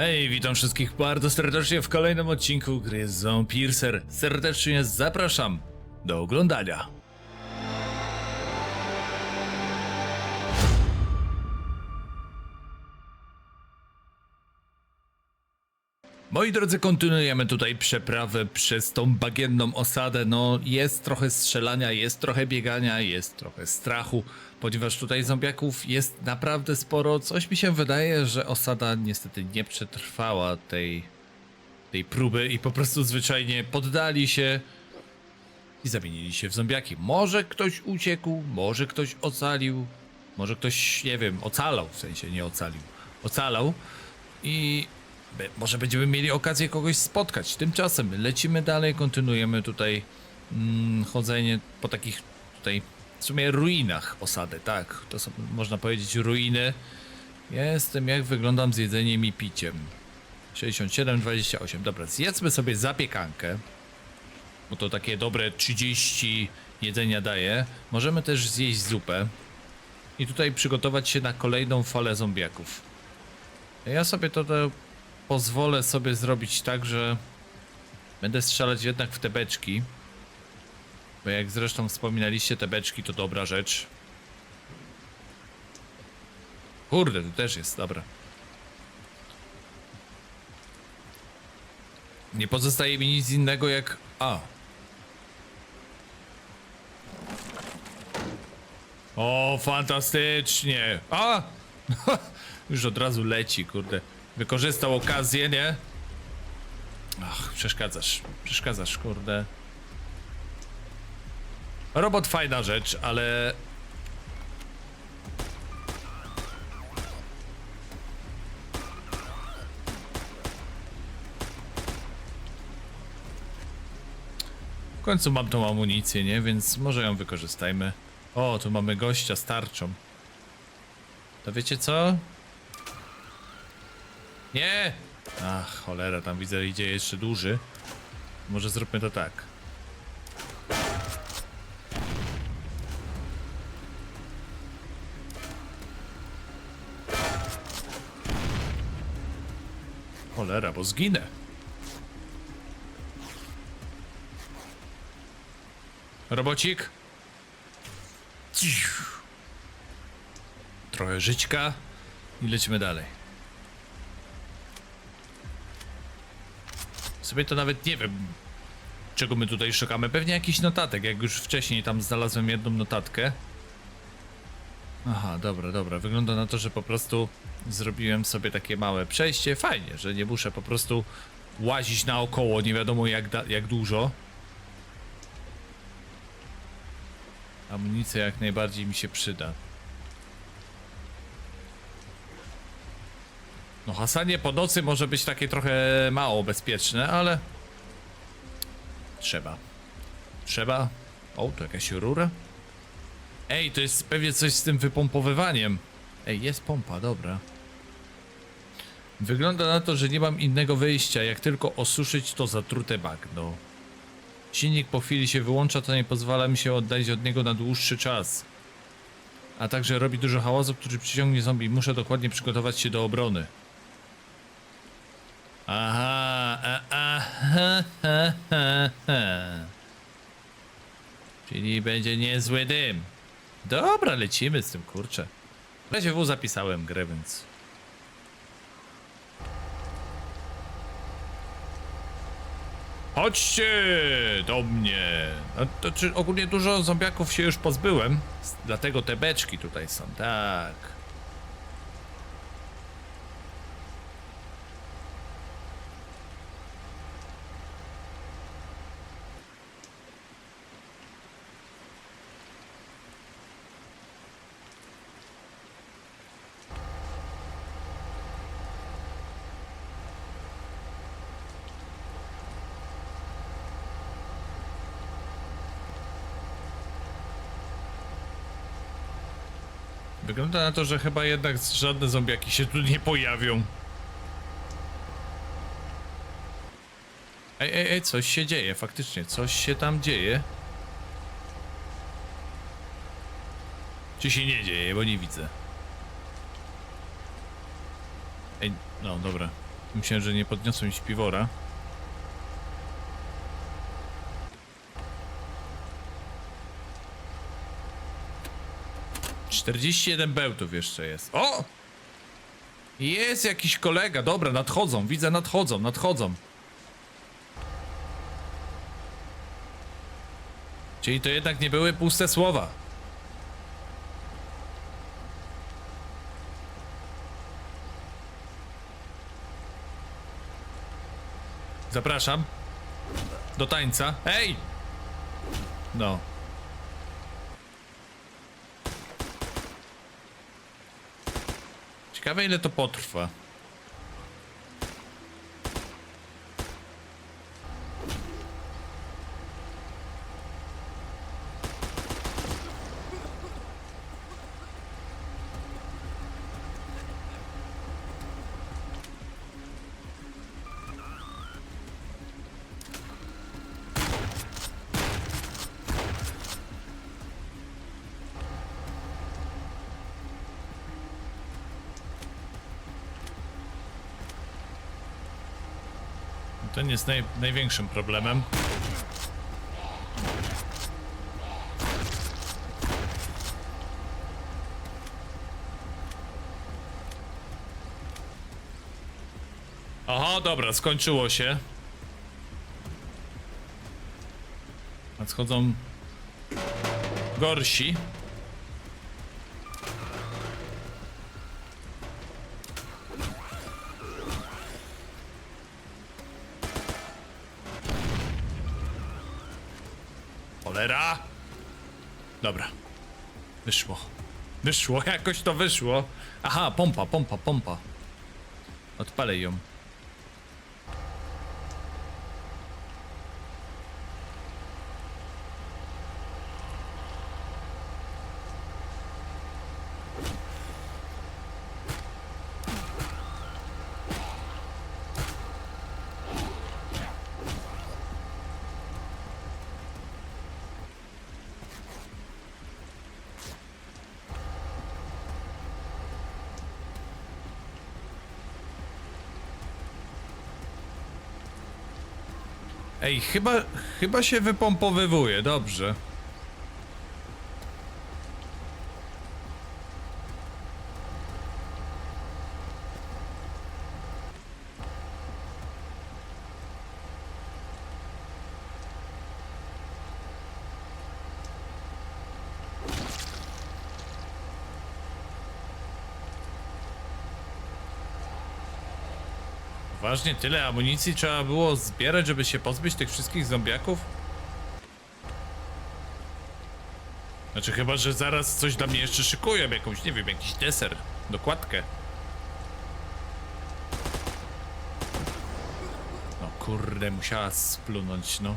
Hej, witam wszystkich bardzo serdecznie w kolejnym odcinku gry Zombiercer. Serdecznie zapraszam do oglądania. Moi drodzy, kontynuujemy tutaj przeprawę przez tą bagienną osadę. No, jest trochę strzelania, jest trochę biegania, jest trochę strachu, ponieważ tutaj zombiaków jest naprawdę sporo. Coś mi się wydaje, że osada niestety nie przetrwała tej, tej próby i po prostu zwyczajnie poddali się i zamienili się w zombiaki. Może ktoś uciekł, może ktoś ocalił, może ktoś, nie wiem, ocalał, w sensie nie ocalił, ocalał i Be- Może będziemy mieli okazję kogoś spotkać. Tymczasem lecimy dalej, kontynuujemy tutaj mm, chodzenie po takich tutaj w sumie ruinach osady, tak. To są, można powiedzieć, ruiny. Jestem, jak wyglądam z jedzeniem i piciem. 67, 28. Dobra, zjedzmy sobie zapiekankę, bo to takie dobre 30 jedzenia daje. Możemy też zjeść zupę i tutaj przygotować się na kolejną falę zombiaków. Ja sobie to, to pozwolę sobie zrobić tak, że będę strzelać jednak w te beczki. Bo jak zresztą wspominaliście, te beczki to dobra rzecz. Kurde, tu też jest, dobra. Nie pozostaje mi nic innego jak... A. O, fantastycznie. A! Już od razu leci, kurde. Wykorzystał okazję, nie? Ach, przeszkadzasz. Przeszkadzasz, kurde. Robot fajna rzecz, ale... W końcu mam tą amunicję, nie? Więc może ją wykorzystajmy. O, tu mamy gościa z tarczą. To wiecie co? Nie! Ach, cholera, tam widzę, idzie jeszcze duży. Może zróbmy to tak. Cholera, bo zginę. Robocik? Trochę żyćka i lecimy dalej. Sobie to nawet nie wiem, czego my tutaj szukamy. Pewnie jakiś notatek, jak już wcześniej tam znalazłem jedną notatkę. Aha, dobra, dobra. Wygląda na to, że po prostu zrobiłem sobie takie małe przejście. Fajnie, że nie muszę po prostu łazić naokoło, nie wiadomo jak, jak dużo. Amunicja jak najbardziej mi się przyda. No hasanie po nocy może być takie trochę mało bezpieczne, ale... Trzeba. Trzeba. O, to jakaś rura? Ej, to jest pewnie coś z tym wypompowywaniem. Ej, jest pompa, dobra. Wygląda na to, że nie mam innego wyjścia, jak tylko osuszyć to zatrute bagno. Silnik po chwili się wyłącza, to nie pozwala mi się oddalić od niego na dłuższy czas. A także robi dużo hałasu, który przyciągnie zombie. Muszę dokładnie przygotować się do obrony. Aha, a, aha, ha, ha, ha. Czyli będzie niezły dym. Dobra, lecimy z tym, kurczę. W razie W zapisałem grę, więc... Chodźcie do mnie. No, to czy ogólnie dużo zombiaków się już pozbyłem, dlatego te beczki tutaj są, tak. Wygląda na to, że chyba jednak żadne zombiaki się tu nie pojawią. Ej, ej, ej, coś się dzieje, faktycznie, coś się tam dzieje. Czy się nie dzieje, bo nie widzę. Ej, no dobra. Myślałem, że nie podniosłem śpiwora. Czterdzieści jeden bełtów jeszcze jest. O! Jest jakiś kolega, dobra, nadchodzą, widzę, nadchodzą, nadchodzą. Czyli to jednak nie były puste słowa. Zapraszam. Do tańca. Hej! No. Ciekawe ile to potrwa. Nie jest naj, największym problemem. Aha, dobra, skończyło się. Nadchodzą gorsi. Cholera! Dobra. Wyszło. Wyszło, jakoś to wyszło. Aha, pompa, pompa, pompa. Odpalę ją. Ej, chyba, chyba się wypompowywuje, dobrze. Ważnie tyle amunicji trzeba było zbierać, żeby się pozbyć tych wszystkich zombiaków? Znaczy chyba, że zaraz coś dla mnie jeszcze szykują, jakąś, nie wiem, jakiś deser, dokładkę. No kurde, musiała splunąć, no.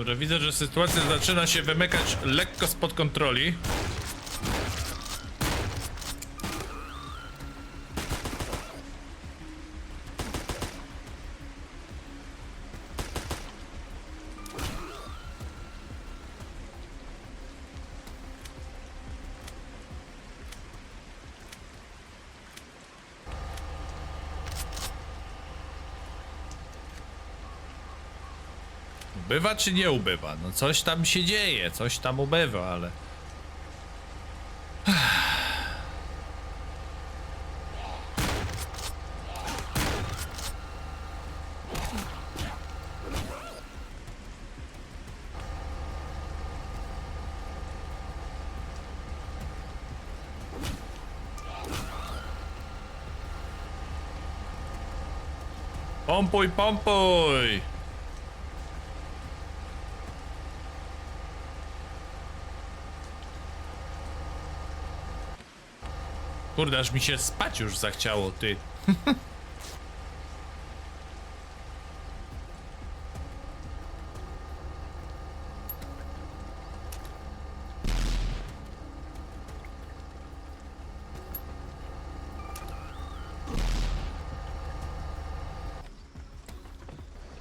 Dobra, widzę, że sytuacja zaczyna się wymykać lekko spod kontroli. Ubywa czy nie ubywa? No coś tam się dzieje, coś tam ubywa, ale... Pompuj, pompuj! Kurde, aż mi się spać już zachciało, ty.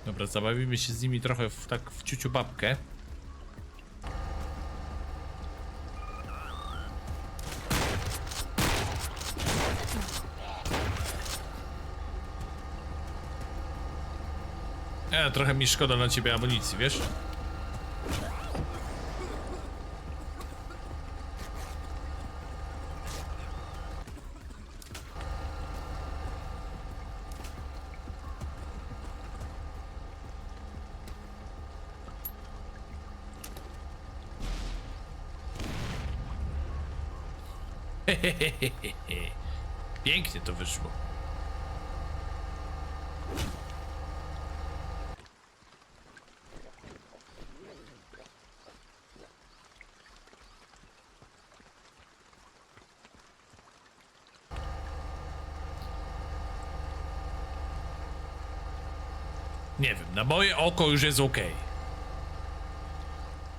Dobra, zabawimy się z nimi trochę w, tak w ciuciu babkę. E, trochę mi szkoda na ciebie amunicji, wiesz? Pięknie to wyszło. Nie wiem, na moje oko już jest ok.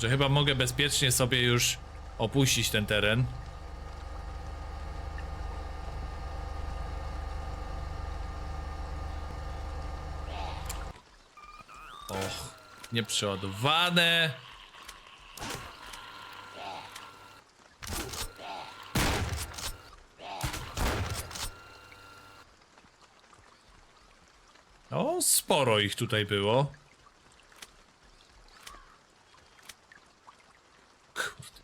Że chyba mogę bezpiecznie sobie już opuścić ten teren. Och, nieprzeładowane. O, sporo ich tutaj było. Kurde.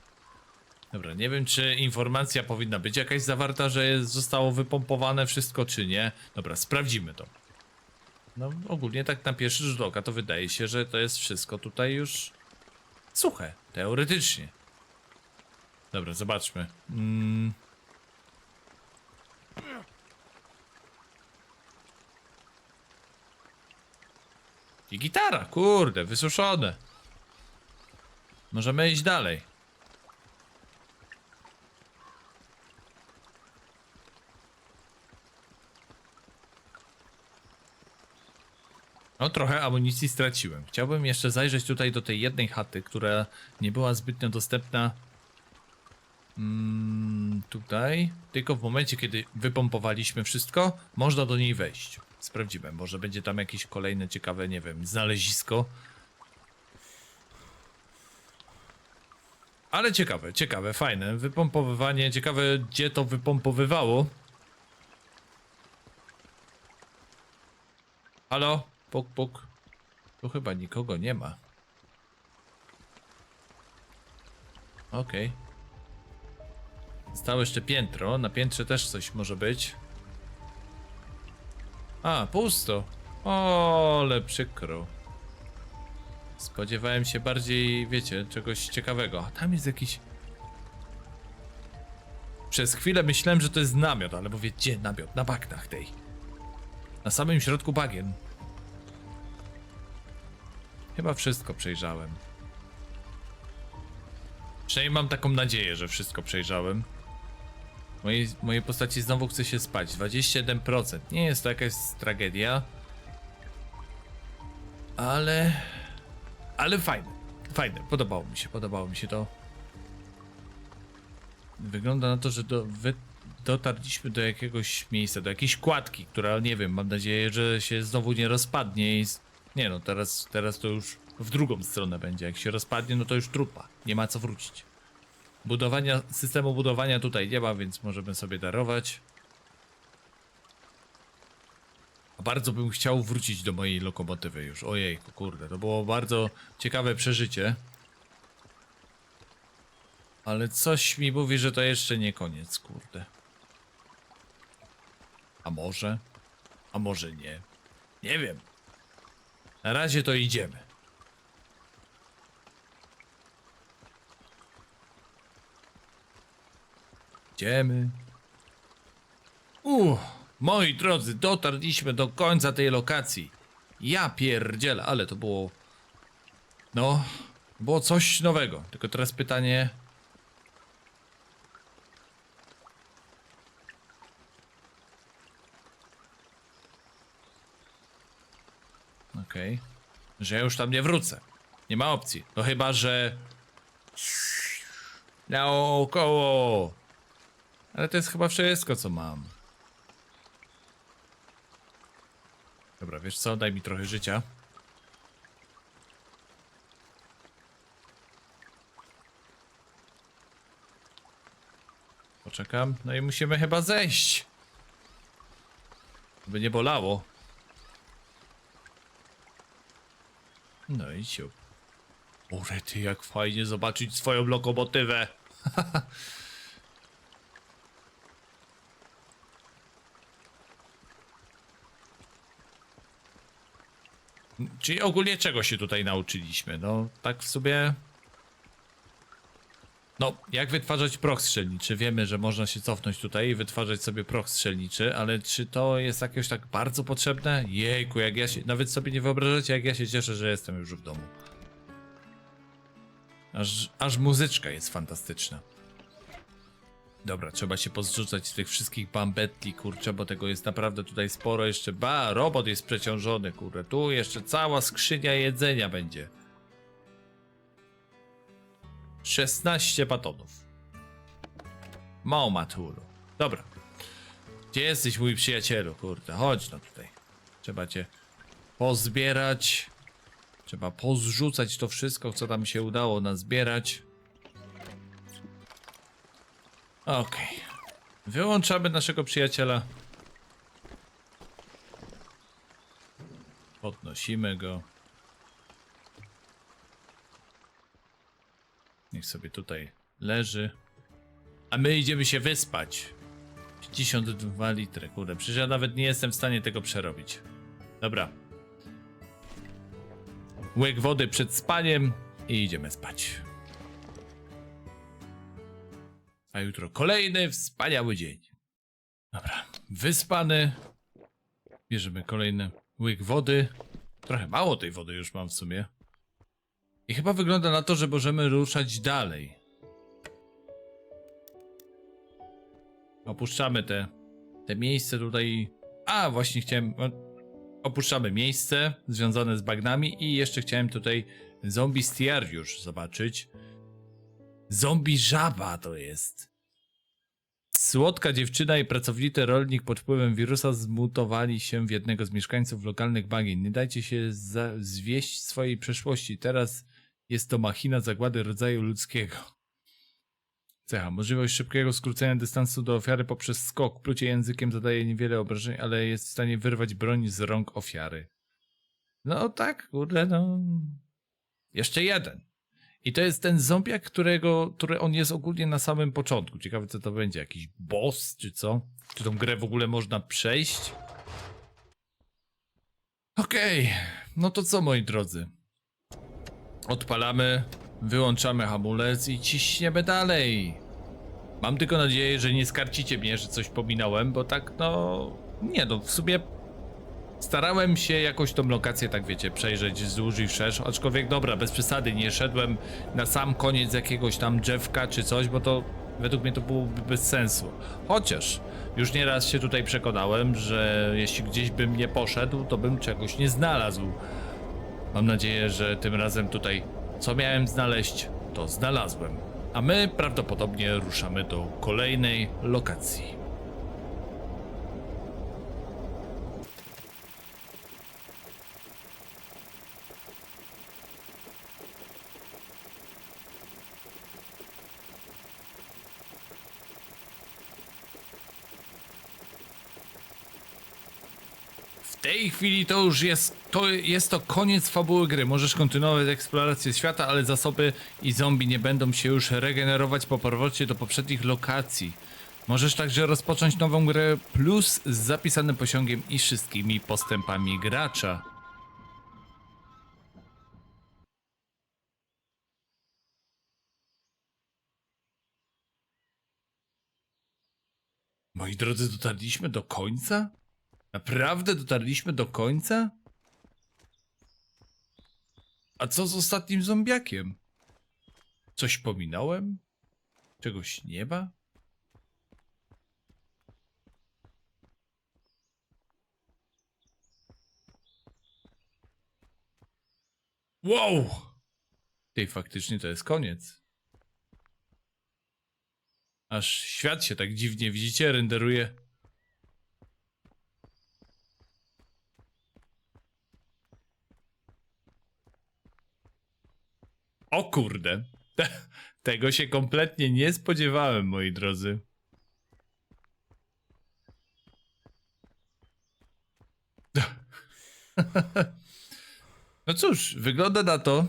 Dobra, nie wiem czy informacja powinna być jakaś zawarta, że jest, zostało wypompowane wszystko czy nie. Dobra, sprawdzimy to. No ogólnie tak na pierwszy rzut oka to wydaje się, że to jest wszystko tutaj już suche, teoretycznie. Dobra, zobaczmy. Mm. I gitara, kurde, wysuszone. Możemy iść dalej. No trochę amunicji straciłem. Chciałbym jeszcze zajrzeć tutaj do tej jednej chaty, która nie była zbytnio dostępna mm, tutaj. Tylko w momencie, kiedy wypompowaliśmy wszystko, można do niej wejść. Sprawdzimy, może będzie tam jakieś kolejne ciekawe, nie wiem, znalezisko. Ale ciekawe, ciekawe, fajne. Wypompowywanie, ciekawe gdzie to wypompowywało. Halo? Puk, puk. Tu chyba nikogo nie ma. Okej. Zostało jeszcze piętro. Na piętrze też coś może być. A, pusto. O, ale przykro. Spodziewałem się bardziej, wiecie, czegoś ciekawego. A tam jest jakiś... Przez chwilę myślałem, że to jest namiot, ale mówię, gdzie namiot? Na bagnach tej. Na samym środku bagien. Chyba wszystko przejrzałem. Przynajmniej mam taką nadzieję, że wszystko przejrzałem. Mojej, mojej postaci znowu chce się spać. 21%. Nie jest to jakaś tragedia. Ale... Ale fajne. Fajne. Podobało mi się. Podobało mi się to. Wygląda na to, że do, wy, dotarliśmy do jakiegoś miejsca, do jakiejś kładki, która, nie wiem, mam nadzieję, że się znowu nie rozpadnie i... Nie no, teraz, teraz to już w drugą stronę będzie. Jak się rozpadnie, no to już trupa. Nie ma co wrócić. Budowania, systemu budowania tutaj nie ma, więc możemy sobie darować. Bardzo bym chciał wrócić do mojej lokomotywy już. Ojej, kurde, to było bardzo ciekawe przeżycie. Ale coś mi mówi, że to jeszcze nie koniec, kurde. A może? A może nie? Nie wiem. Na razie to idziemy. Idziemy. Uff, moi drodzy, dotarliśmy do końca tej lokacji. Ja pierdzielę, ale to było... No, było coś nowego. Tylko teraz pytanie... Okej. Że ja już tam nie wrócę. Nie ma opcji. No chyba, że... Naokoło. Ale to jest chyba wszystko, co mam. Dobra, wiesz co? Daj mi trochę życia. Poczekam. No i musimy chyba zejść. By nie bolało. No i siup. Ure ty, jak fajnie zobaczyć swoją lokomotywę. Czyli ogólnie czego się tutaj nauczyliśmy? No, tak w sobie. No, jak wytwarzać proch strzelniczy? Wiemy, że można się cofnąć tutaj i wytwarzać sobie proch strzelniczy, ale czy to jest jakieś tak bardzo potrzebne? Jejku, jak ja się. Nawet sobie nie wyobrażacie, jak ja się cieszę, że jestem już w domu. Aż, aż muzyczka jest fantastyczna. Dobra, trzeba się pozrzucać z tych wszystkich bambetli, kurczę, bo tego jest naprawdę tutaj sporo jeszcze. Ba, robot jest przeciążony, kurde. Tu jeszcze cała skrzynia jedzenia będzie. 16 batonów. Małmatulu. Dobra. Gdzie jesteś, mój przyjacielu, kurde? Chodź no tutaj. Trzeba cię pozbierać. Trzeba pozrzucać to wszystko, co tam się udało nazbierać. Okej. Wyłączamy naszego przyjaciela. Podnosimy go. Niech sobie tutaj leży. A my idziemy się wyspać. 52 litry, kurde. Przecież ja nawet nie jestem w stanie tego przerobić. Dobra. Łyk wody przed spaniem i idziemy spać. A jutro kolejny wspaniały dzień. Dobra, wyspany. Bierzemy kolejny łyk wody. Trochę mało tej wody już mam w sumie. I chyba wygląda na to, że możemy ruszać dalej. Opuszczamy te, te miejsce tutaj. A, właśnie chciałem. Opuszczamy miejsce związane z bagnami i jeszcze chciałem tutaj zombie stiariusz zobaczyć. Zombie żaba to jest. Słodka dziewczyna i pracowity rolnik pod wpływem wirusa zmutowali się w jednego z mieszkańców lokalnych bagien. Nie dajcie się zwieść swojej przeszłości. Teraz jest to machina zagłady rodzaju ludzkiego. Cecha. Możliwość szybkiego skrócenia dystansu do ofiary poprzez skok. Plucie językiem zadaje niewiele obrażeń, ale jest w stanie wyrwać broń z rąk ofiary. No tak, kurde, no. Jeszcze jeden. I to jest ten zombiak, którego, który on jest ogólnie na samym początku. Ciekawe co to będzie, jakiś boss czy co? Czy tą grę w ogóle można przejść? Okej, no to co moi drodzy? Odpalamy, wyłączamy hamulec i ciśniemy dalej. Mam tylko nadzieję, że nie skarcicie mnie, że coś pominąłem, bo tak no... Nie no, w sumie Starałem się jakoś tą lokację, tak wiecie, przejrzeć wzdłuż i wszerz, aczkolwiek dobra, bez przesady, nie szedłem na sam koniec jakiegoś tam drzewka czy coś, bo to według mnie to byłoby bez sensu. Chociaż już nieraz się tutaj przekonałem, że jeśli gdzieś bym nie poszedł, to bym czegoś nie znalazł. Mam nadzieję, że tym razem tutaj co miałem znaleźć, to znalazłem. A my prawdopodobnie ruszamy do kolejnej lokacji. W tej chwili to już jest to, jest to koniec fabuły gry. Możesz kontynuować eksplorację świata, ale zasoby i zombie nie będą się już regenerować po powrocie do poprzednich lokacji. Możesz także rozpocząć nową grę plus z zapisanym posiągiem i wszystkimi postępami gracza. Moi drodzy, dotarliśmy do końca? Naprawdę dotarliśmy do końca? A co z ostatnim zombiakiem? Coś pominąłem? Czegoś nie ma? Wow! Tej faktycznie to jest koniec. Aż świat się tak dziwnie, widzicie, renderuje. O kurde. Tego się kompletnie nie spodziewałem, moi drodzy. No cóż, wygląda na to,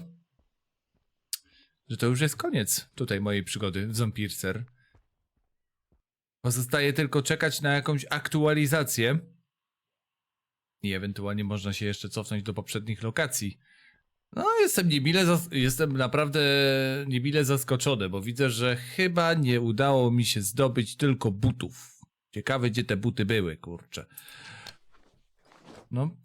że to już jest koniec tutaj mojej przygody w Zombiercer. Pozostaje tylko czekać na jakąś aktualizację. I ewentualnie można się jeszcze cofnąć do poprzednich lokacji. No, jestem niemile, jestem naprawdę niemile zaskoczony, bo widzę, że chyba nie udało mi się zdobyć tylko butów. Ciekawe, gdzie te buty były, kurczę. No,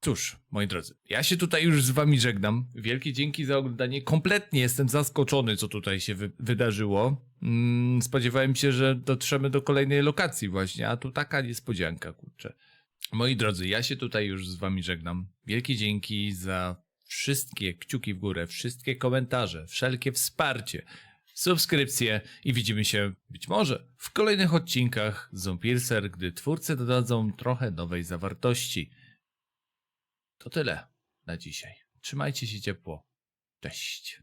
cóż, moi drodzy, ja się tutaj już z wami żegnam. Wielkie dzięki za oglądanie. Kompletnie jestem zaskoczony, co tutaj się wy wydarzyło. Mm, spodziewałem się, że dotrzemy do kolejnej lokacji właśnie, a tu taka niespodzianka, kurczę. Moi drodzy, ja się tutaj już z wami żegnam. Wielkie dzięki za wszystkie kciuki w górę, wszystkie komentarze, wszelkie wsparcie, subskrypcje i widzimy się być może w kolejnych odcinkach Zombiercer, gdy twórcy dodadzą trochę nowej zawartości. To tyle na dzisiaj. Trzymajcie się ciepło. Cześć.